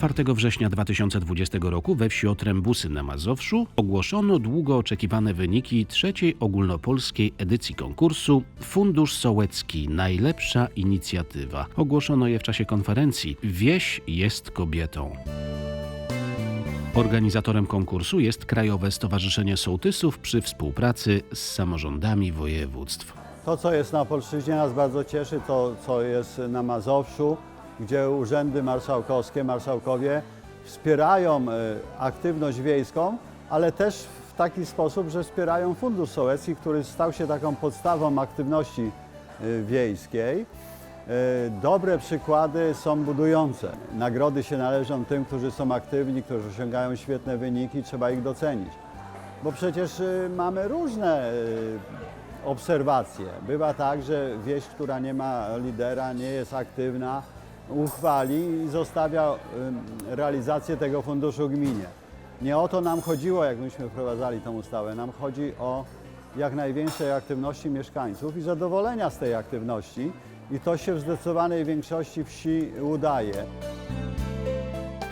4 września 2020 roku we wsi Otrębusy na Mazowszu ogłoszono długo oczekiwane wyniki trzeciej ogólnopolskiej edycji konkursu Fundusz Sołecki Najlepsza inicjatywa. Ogłoszono je w czasie konferencji Wieś jest kobietą. Organizatorem konkursu jest Krajowe Stowarzyszenie Sołtysów przy współpracy z samorządami województw. To, co jest na Polszczyźnie nas bardzo cieszy, to co jest na Mazowszu, gdzie urzędy marszałkowskie, marszałkowie wspierają e, aktywność wiejską, ale też w taki sposób, że wspierają Fundusz Sołecki, który stał się taką podstawą aktywności e, wiejskiej. E, Dobre przykłady są budujące. Nagrody się należą tym, którzy są aktywni, którzy osiągają świetne wyniki, trzeba ich docenić. Bo przecież mamy różne obserwacje. Bywa tak, że wieś, która nie ma lidera, nie jest aktywna, uchwali i zostawia realizację tego funduszu gminie. Nie o to nam chodziło, jak myśmy wprowadzali tę ustawę. Nam chodzi o jak największej aktywności mieszkańców i zadowolenia z tej aktywności. I to się w zdecydowanej większości wsi udaje.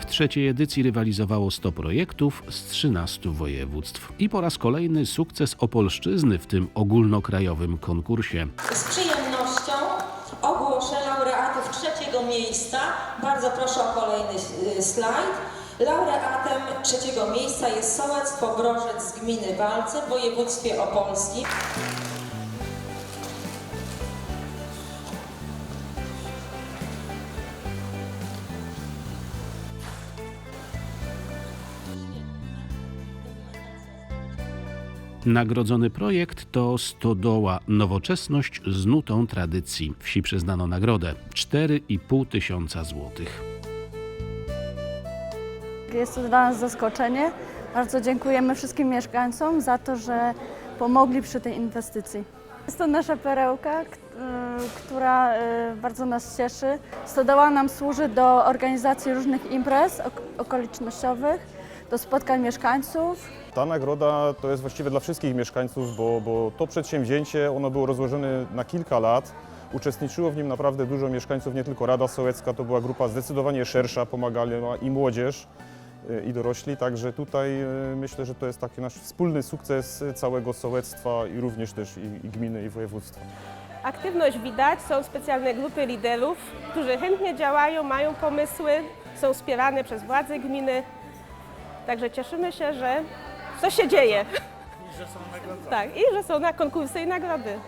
W trzeciej edycji rywalizowało 100 projektów z 13 województw. I po raz kolejny sukces Opolszczyzny w tym ogólnokrajowym konkursie. Przyjemnością ogłoszę laureatów trzeciego miejsca. Bardzo proszę o kolejny y, slajd. Laureatem trzeciego miejsca jest sołectwo Brożec z gminy Walce w województwie opolskim. Nagrodzony projekt to Stodoła Nowoczesność z nutą tradycji. Wsi przyznano nagrodę 4,5 tysiąca złotych. Jest to dla nas zaskoczenie. Bardzo dziękujemy wszystkim mieszkańcom za to, że pomogli przy tej inwestycji. Jest to nasza perełka, y, która y, bardzo nas cieszy. Stodoła nam służy do organizacji różnych imprez ok- okolicznościowych, do spotkań mieszkańców. Ta nagroda to jest właściwie dla wszystkich mieszkańców, bo, bo to przedsięwzięcie ono było rozłożone na kilka lat. Uczestniczyło w nim naprawdę dużo mieszkańców, nie tylko Rada Sołecka, to była grupa zdecydowanie szersza, pomagała i młodzież, i dorośli, także tutaj y, myślę, że to jest taki nasz wspólny sukces całego sołectwa i również też i, i gminy i województwa. Aktywność widać, są specjalne grupy liderów, którzy chętnie działają, mają pomysły, są wspierane przez władze gminy. Także cieszymy się, że coś się dzieje. I że są nagrody. Tak, i że są na konkursy i nagrody.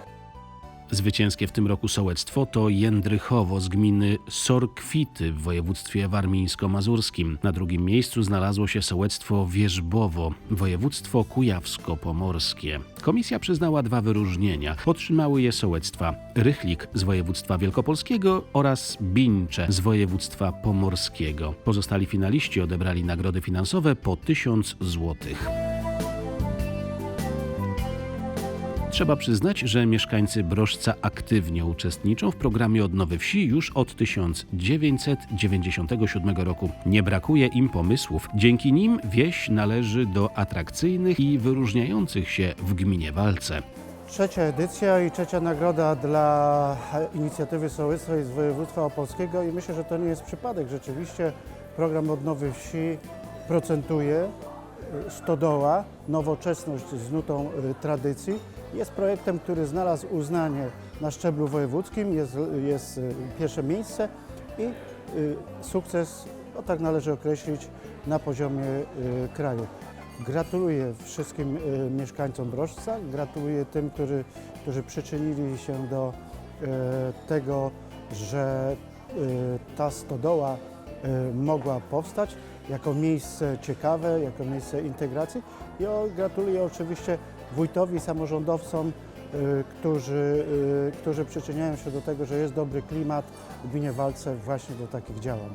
Zwycięskie w tym roku sołectwo to Jędrychowo z gminy Sorkwity w województwie warmińsko-mazurskim. Na drugim miejscu znalazło się sołectwo Wierzbowo, województwo kujawsko-pomorskie. Komisja przyznała dwa wyróżnienia. Otrzymały je sołectwa Rychlik z województwa wielkopolskiego oraz Bińcze z województwa pomorskiego. Pozostali finaliści odebrali nagrody finansowe po 1000 złotych. Trzeba przyznać, że mieszkańcy Brożca aktywnie uczestniczą w programie Odnowy Wsi już od 1997 roku. Nie brakuje im pomysłów. Dzięki nim wieś należy do atrakcyjnych i wyróżniających się w gminie Walce. Trzecia edycja i trzecia nagroda dla inicjatywy sołectwa z województwa opolskiego i myślę, że to nie jest przypadek. Rzeczywiście program Odnowy Wsi procentuje stodoła, nowoczesność z nutą y, tradycji. Jest projektem, który znalazł uznanie na szczeblu wojewódzkim, jest, jest y, pierwsze miejsce i y, sukces, no tak należy określić, na poziomie kraju. Gratuluję wszystkim mieszkańcom Brożca, gratuluję tym, którzy, którzy przyczynili się do tego, że ta stodoła mogła powstać jako miejsce ciekawe, jako miejsce integracji i gratuluję oczywiście wójtowi, samorządowcom, y, którzy, y, którzy przyczyniają się do tego, że jest dobry klimat w gminie Walce właśnie do takich działań.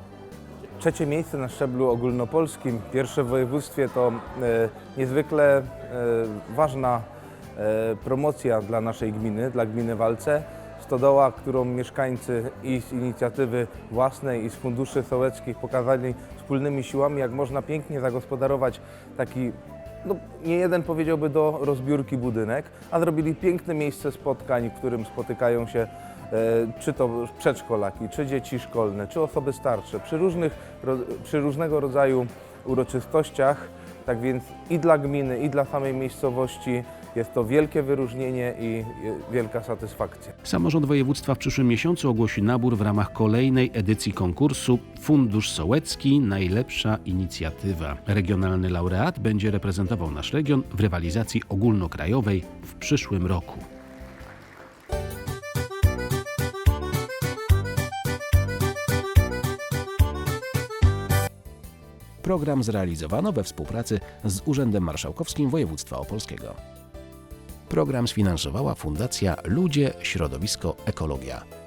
Trzecie miejsce na szczeblu ogólnopolskim, pierwsze w województwie to niezwykle ważna promocja dla naszej gminy, dla gminy Walce. Stodoła, którą mieszkańcy i z inicjatywy własnej i z funduszy sołeckich pokazali wspólnymi siłami, jak można pięknie zagospodarować taki, no nie jeden powiedziałby do rozbiórki budynek, a zrobili piękne miejsce spotkań, w którym spotykają się czy to przedszkolaki, czy dzieci szkolne, czy osoby starsze, przy, różnych, przy różnego rodzaju uroczystościach. Tak więc i dla gminy, i dla samej miejscowości jest to wielkie wyróżnienie i wielka satysfakcja. Samorząd województwa w przyszłym miesiącu ogłosi nabór w ramach kolejnej edycji konkursu Fundusz Sołecki Najlepsza Inicjatywa. Regionalny laureat będzie reprezentował nasz region w rywalizacji ogólnokrajowej w przyszłym roku. Program zrealizowano we współpracy z Urzędem Marszałkowskim Województwa Opolskiego. Program sfinansowała Fundacja Ludzie, Środowisko, Ekologia.